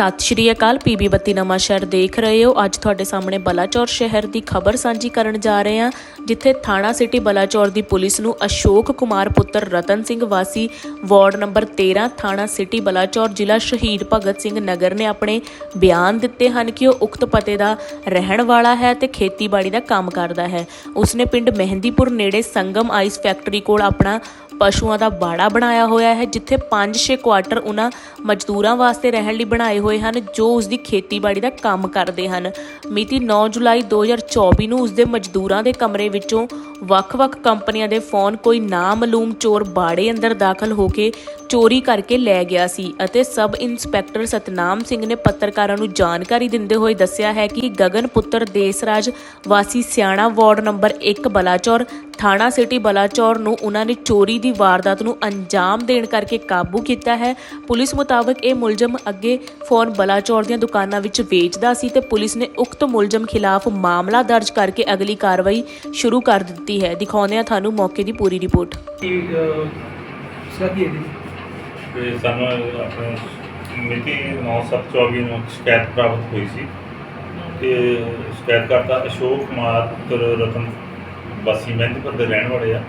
ਸਤਿ ਸ਼੍ਰੀ ਅਕਾਲ, ਪੀਬੀ ਬੱਤੀ ਨਵਾਂ ਸ਼ਹਿਰ ਦੇਖ ਰਹੇ ਹੋ। ਅੱਜ ਤੁਹਾਡੇ ਸਾਹਮਣੇ ਬਲਾਚੌਰ ਸ਼ਹਿਰ ਦੀ ਖਬਰ ਸਾਂਝੀ ਕਰਨ ਜਾ ਰਹੇ ਹਾਂ, ਜਿੱਥੇ ਥਾਣਾ ਸਿਟੀ ਬਲਾਚੌਰ ਦੀ ਪੁਲਿਸ ਨੂੰ ਅਸ਼ੋਕ ਕੁਮਾਰ ਪੁੱਤਰ ਰਤਨ ਸਿੰਘ ਵਾਸੀ ਵਾਰਡ ਨੰਬਰ 13 ਥਾਣਾ ਸਿਟੀ ਬਲਾਚੌਰ, ਜ਼ਿਲ੍ਹਾ ਸ਼ਹੀਦ ਭਗਤ ਸਿੰਘ ਨਗਰ ਨੇ ਆਪਣੇ ਬਿਆਨ ਦਿੱਤੇ ਹਨ ਕਿ ਉਹ ਉਕਤ ਪਤੇ ਦਾ ਰਹਿਣ ਵਾਲਾ ਹੈ ਤੇ ਖੇਤੀਬਾੜੀ ਦਾ ਕੰਮ ਕਰਦਾ ਹੈ। ਉਸਨੇ ਪਿੰਡ ਮਹਿੰਦੀਪੁਰ ਨੇੜੇ ਸੰਗਮ ਆਈਸ ਫੈਕਟਰੀ ਕੋਲ ਆਪਣਾ ਪਸ਼ੂਆਂ ਦਾ ਬਾੜਾ ਬਣਾਇਆ ਹੋਇਆ ਹੈ, ਜਿੱਥੇ 5-6 ਕੁਆਟਰ ਉਹਨਾਂ ਮਜ਼ਦੂਰਾਂ ਵਾਸਤੇ ਰਹਿਣ ਲਈ ਬਣਾਏ ਹੋਏ ਹਨ, ਜੋ ਉਸ ਦੀ ਖੇਤੀਬਾੜੀ ਦਾ ਕੰਮ ਕਰਦੇ ਹਨ। ਮਿਤੀ 9 ਜੁਲਾਈ 2024 ਨੂੰ ਉਸ ਦੇ ਮਜ਼ਦੂਰਾਂ ਦੇ ਕਮਰੇ ਵਿੱਚੋਂ ਵੱਖ-ਵੱਖ ਕੰਪਨੀਆਂ ਦੇ ਫੋਨ ਕੋਈ ਨਾਮਲੂਮ ਚੋਰ ਬਾੜੇ ਅੰਦਰ ਦਾਖਲ ਹੋ ਕੇ ਚੋਰੀ ਕਰਕੇ ਲੈ ਗਿਆ ਸੀ ਅਤੇ ਸਬ ਇੰਸਪੈਕਟਰ ਸਤਨਾਮ ਸਿੰਘ ਨੇ ਪੱਤਰਕਾਰਾਂ ਨੂੰ ਜਾਣਕਾਰੀ ਦਿੰਦੇ ਹੋਏ ਦੱਸਿਆ ਹੈ ਕਿ ਗਗਨ ਪੁੱਤਰ ਦੇਸਰਾਜ ਵਾਸੀ ਸਿਆਣਾ ਵਾਰਡ ਨੰਬਰ 1 ਬਲਾਚੌਰ ਥਾਣਾ ਸਿਟੀ ਬਲਾਚੌਰ ਨੂੰ ਉਹਨਾਂ ਨੇ ਚੋਰੀ ਦੀ ਵਾਰਦਾਤ ਨੂੰ ਅੰਜਾਮ ਦੇਣ ਕਰਕੇ ਕਾਬੂ ਕੀਤਾ ਹੈ। ਪੁਲਿਸ ਮੁਤਾਬਕ ਇਹ ਮੁਲਜ਼ਮ ਅੱਗੇ ਫੋਨ ਬਲਾਚੌਰ ਦੀਆਂ ਦੁਕਾਨਾਂ ਵਿੱਚ ਵੇਚਦਾ ਸੀ ਤੇ ਪੁਲਿਸ ਨੇ ਉਕਤ ਮੁਲਜ਼ਮ ਖਿਲਾਫ ਮਾਮਲਾ ਦਰਜ ਕਰਕੇ ਅਗਲੀ ਕਾਰਵਾਈ ਸ਼ੁਰੂ ਕਰ ਦਿੱਤੀ ਹੈ। ਦਿਖਾਉਂਦੇ ਹਾਂ ਤੁਹਾਨੂੰ ਮੌਕੇ ਦੀ ਪੂਰੀ ਰਿਪੋਰਟ। ਕੀ ਸਹੀ ਹੈ ਜੀ? ਤੇ ਸਾਨੂੰ ਆਪਣੇ ਮਿਤੀ 9/7/24 ਨੂੰ ਸ਼ਿਕਾਇਤ ਪ੍ਰਾਪਤ ਹੋਈ ਸੀ। ਕਿ ਸ਼ਿਕਾਇਤਕਰਤਾ ਅਸ਼ੋਕ ਕੁਮਾਰ ਰਤਨ ਵਾਸੀ ਮਹਿੰਦਪੁਰ ਦੇ ਰਹਿਣ ਵਾਲੇ ਆ।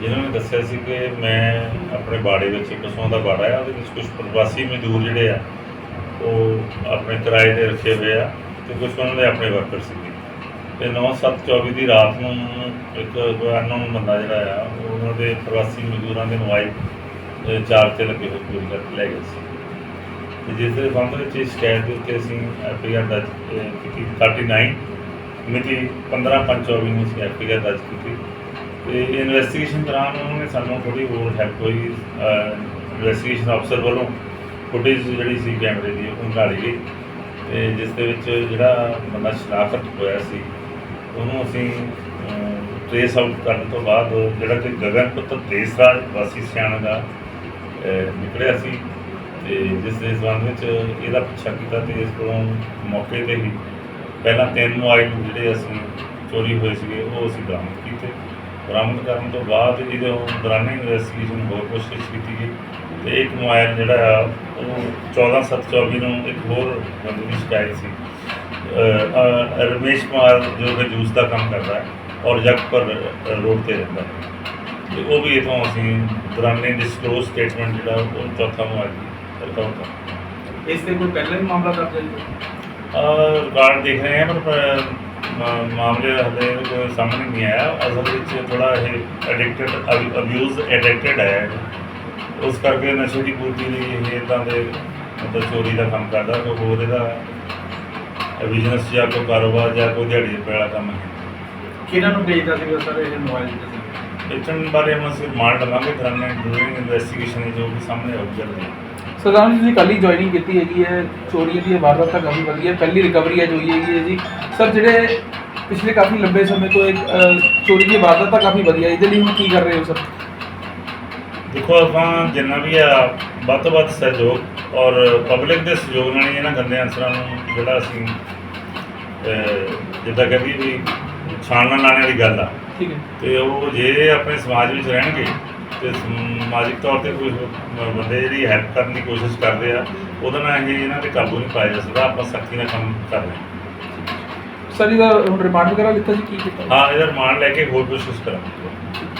ਜਿਨ੍ਹਾਂ ਨੇ ਦੱਸਿਆ ਸੀ ਕਿ ਮੈਂ ਆਪਣੇ ਬਾੜੇ ਵਿੱਚ ਇੱਕ ਪਸ਼ੂਆਂ ਦਾ ਬਾੜਾ ਆ ਉਹਦੇ ਵਿੱਚ ਕੁਝ ਪ੍ਰਵਾਸੀ ਮਜ਼ਦੂਰ ਜਿਹੜੇ ਆ ਉਹ ਆਪਣੇ ਕਿਰਾਏ ਤੇ ਰੱਖੇ ਹੋਏ ਆ ਤੇ ਕੁਝ ਉਹਨਾਂ ਦੇ ਆਪਣੇ ਵਰਕਰ ਸੀਗੇ। ਤੇ 9/7/24 ਦੀ ਰਾਤ ਨੂੰ ਇੱਕ ਅਨਨੋਨ ਬੰਦਾ ਜਿਹੜਾ ਆ ਉਹਨਾਂ ਦੇ ਪ੍ਰਵਾਸੀ ਮਜ਼ਦੂਰਾਂ ਦੇ ਮੋਬਾਈਲ ਚਾਰ ਤੇ ਲੱਗੇ ਹੋਏ ਚੋਰੀ ਕਰਕੇ ਲੈ ਗਏ ਸੀ। ਤੇ ਜਿਸ ਦੇ ਸੰਬੰਧ ਵਿੱਚ ਇਸ ਸ਼ਿਕਾਇਤ ਦੇ ਉੱਤੇ ਅਸੀਂ ਐਫਆਈਆਰ ਦਰਜ ਅਹ, ਕੀਤੀ 39 ਮਿਤੀ 15/5/24 ਨੂੰ ਅਸੀਂ ਐਫਆਈਆਰ ਦਰਜ ਕੀਤੀ। ਤੇ ਇਨਵੈਸਟੀਗੇਸ਼ਨ ਦੌਰਾਨ ਉਹਨਾਂ ਨੇ ਸਾਨੂੰ ਥੋੜੀ ਹੋਰ ਹੈਲਪ ਹੋਈ ਇਨਵੈਸਟੀਗੇਸ਼ਨ ਅਫਸਰ ਵੱਲੋਂ। ਫੁਟੇਜ ਜਿਹੜੀ ਸੀ ਕੈਮਰੇ ਦੀ, ਉਹ ਨਿਕਾਲੀ ਗਈ। ਤੇ ਜਿਸ ਦੇ ਵਿੱਚ ਜਿਹੜਾ ਬੰਦਾ ਸ਼ਨਾਖਤ ਹੋਇਆ ਸੀ, ਉਹਨੂੰ ਅਸੀਂ ਟ੍ਰੇਸ ਆਊਟ ਕਰਨ ਤੋਂ ਬਾਅਦ ਜਿਹੜਾ ਕਿ ਗਗਨ ਪੁੱਤਰ ਦੇਸਰਾਜ ਵਾਸੀ ਸਿਆਣਾ ਦਾ ਨਿਕਲਿਆ ਸੀ। ਤੇ ਜਿਸ ਦੇ ਸੰਬੰਧ ਵਿੱਚ ਇਹਦਾ ਪਿੱਛਾ ਕੀਤਾ ਤੇ ਇਸ ਕੋਲੋਂ ਮੌਕੇ ਤੇ ਹੀ ਪਹਿਲਾਂ ਤਿੰਨ ਮੋਬਾਈਲ ਜਿਹੜੇ ਅਸੀਂ ਚੋਰੀ ਹੋਏ ਸੀਗੇ, ਉਹ ਅਸੀਂ ਬਰਾਮਦ ਕੀਤੇ। ਬਰਾਮਦ ਕਰਨ ਤੋਂ ਬਾਅਦ ਇਹਦੇ ਦੌਰਾਨੇ ਇਨਵੈਸਟੀਗੇਸ਼ਨ ਹੋਰ ਕੋਸ਼ਿਸ਼ ਕੀਤੀ ਗਈ ਤੇ ਇੱਕ ਮੋਬਾਈਲ ਜਿਹੜਾ ਆ, ਉਹ 14/7/24 ਨੂੰ ਇੱਕ ਹੋਰ ਬੰਦੇ ਦੀ ਸ਼ਿਕਾਇਤ ਸੀ। ਰਮੇਸ਼ ਕੁਮਾਰ ਜੋ ਕਿ ਜੂਸ ਦਾ ਕੰਮ ਕਰਦਾ ਹੈ ਔਰ ਜਗਪੁਰ ਰੋਡ ਤੇ ਰਹਿੰਦਾ ਹੈ। ਤੇ ਉਹ ਵੀ ਇਥੋਂ ਅਸੀਂ ਦੌਰਾਨੇ ਡਿਸਕਲੋਜ਼ ਸਟੇਟਮੈਂਟ ਜਿਹੜਾ ਉਹ ਚੌਥਾ ਮੋਬਾਈਲ ਰਿਕਵਰ ਕਰ ਇਸ ਤੇ ਕੋਈ ਪਹਿਲਾਂ ਵੀ ਮਾਮਲਾ ਦਰਜ ਹੈ ਰਿਕਾਰਡ ਦੇਖ ਰਹੇ ਹਾਂ ਪਰ ਮਾ- ਮਾਮਲੇ ਹਲੇ ਕੋਈ ਸਾਹਮਣੇ ਨਹੀਂ ਆਇਆ। ਅਸਲ ਵਿੱਚ ਥੋੜਾ ਇਹ ਐਡਿਕਟਡ ਅਬਿਊਜ਼ ਐਡਿਕਟਡ ਹੈ। ਉਸ ਕਰਕੇ ਨਸ਼ੇ ਦੀ ਪੂਰਤੀ ਲਈ ਇਹ ਇਦਾਂ ਦੇ ਮਤਲਬ ਚੋਰੀ ਦਾ ਕੰਮ ਕਰਦਾ ਕੋਈ ਹੋਰ ਇਹਦਾ ਬਿਜ਼ਨਸ ਜਾਂ ਕੋਈ ਕਾਰੋਬਾਰ ਜਾਂ ਕੋਈ ਦਿਹਾੜੀ ਦੇ ਵਾਲਾ ਕੰਮ ਹੈ ਕਿਹਨਾਂ ਨੂੰ ਵੇਚਦਾ ਸੀਗਾ ਸਰ ਇਹ ਮੋਬਾਈਲ ਜਿਹੜਾ ਵੇਚਣ ਬਾਰੇ हम ਅਸੀਂ ਮਾਰ ਲਵਾਂਗੇ ਦੌਰਾਨੇ ਡੂਰਿੰਗ ਇਨਵੈਸਟੀਗੇਸ਼ਨ ਜੋ ਵੀ ਸਾਹਮਣੇ ਆਉ ਜਲਦੀ। ਸਰਦਾਰ ਜੀ ਤੁਸੀਂ ਕੱਲ ਹੀ ਜੁਆਇਨਿੰਗ ਕੀਤੀ ਹੈਗੀ ਹੈ ਚੋਰੀਆਂ ਦੀ ਵਾਰਦਾਤ ਤਾਂ ਕਾਫੀ ਵਧੀਆ ਹੈ ਪਹਿਲੀ ਰਿਕਵਰੀ ਅੱਜ ਹੋਈ ਹੈਗੀ ਹੈ ਜੀ। ਸਰ ਜਿਹੜੇ ਪਿਛਲੇ ਕਾਫੀ ਲੰਬੇ ਸਮੇਂ ਤੋਂ ਇੱਕ ਚੋਰੀ ਦੀ ਵਾਰਦਾਤ ਤਾਂ ਕਾਫੀ ਵਧੀਆ ਹੈ ਇਹਦੇ ਲਈ ਹੁਣ ਕੀ ਕਰ ਰਹੇ ਹੋ ਸਰ ਦੇਖੋ ਆਪਾਂ ਜਿੰਨਾ ਵੀ ਆ ਵੱਧ ਤੋਂ ਵੱਧ ਸਹਿਯੋਗ ਔਰ ਪਬਲਿਕ ਦੇ ਸਹਿਯੋਗ ਨਾਲ ਹੀ ਇਹਨਾਂ ਗੰਦੇ ਅਨਸਰਾਂ ਨੂੰ ਜਿਹੜਾ ਅਸੀਂ ਅਹ, ਜਿੱਦਾਂ ਕਹਿੰਦੀ ਵੀ ਛਾਣਨਾ ਲਾਣੇ ਵਾਲੀ ਗੱਲ ਆ। ਠੀਕ ਹੈ। ਤੇ ਉਹ ਜੇ ਆਪਣੇ ਸਮਾਜ ਵਿੱਚ ਰਹਿਣਗੇ ਤੇ ਸਮਾਜਿਕ ਤੌਰ ਤੇ ਕੋਈ ਬੰਦੇ ਜਿਹੜੀ ਹੈਲਪ ਕਰਨ ਦੀ ਕੋਸ਼ਿਸ਼ ਕਰਦੇ ਆ ਉਹਦੇ ਨਾਲ ਇਹ ਇਹਨਾਂ ਤੇ ਕਾਬੂ ਨਹੀਂ ਪਾਇਆ ਜਾ ਸਕਦਾ ਆਪਾਂ ਸਖਤੀ ਨਾਲ ਕੰਮ ਕਰ ਰਹੇ ਹਾਂ। ਸਰ ਇਹਦਾ ਹੁਣ ਰਿਮਾਂਡ ਵਗੈਰਾ ਲਿੱਤਾ ਜੀ ਕੀ ਕੀਤਾ? ਹਾਂ ਇਹਦਾ ਰਿਮਾਂਡ ਲੈ ਕੇ ਹੋਰ ਕੋਸ਼ਿਸ਼ ਕਰਾਂਗੇ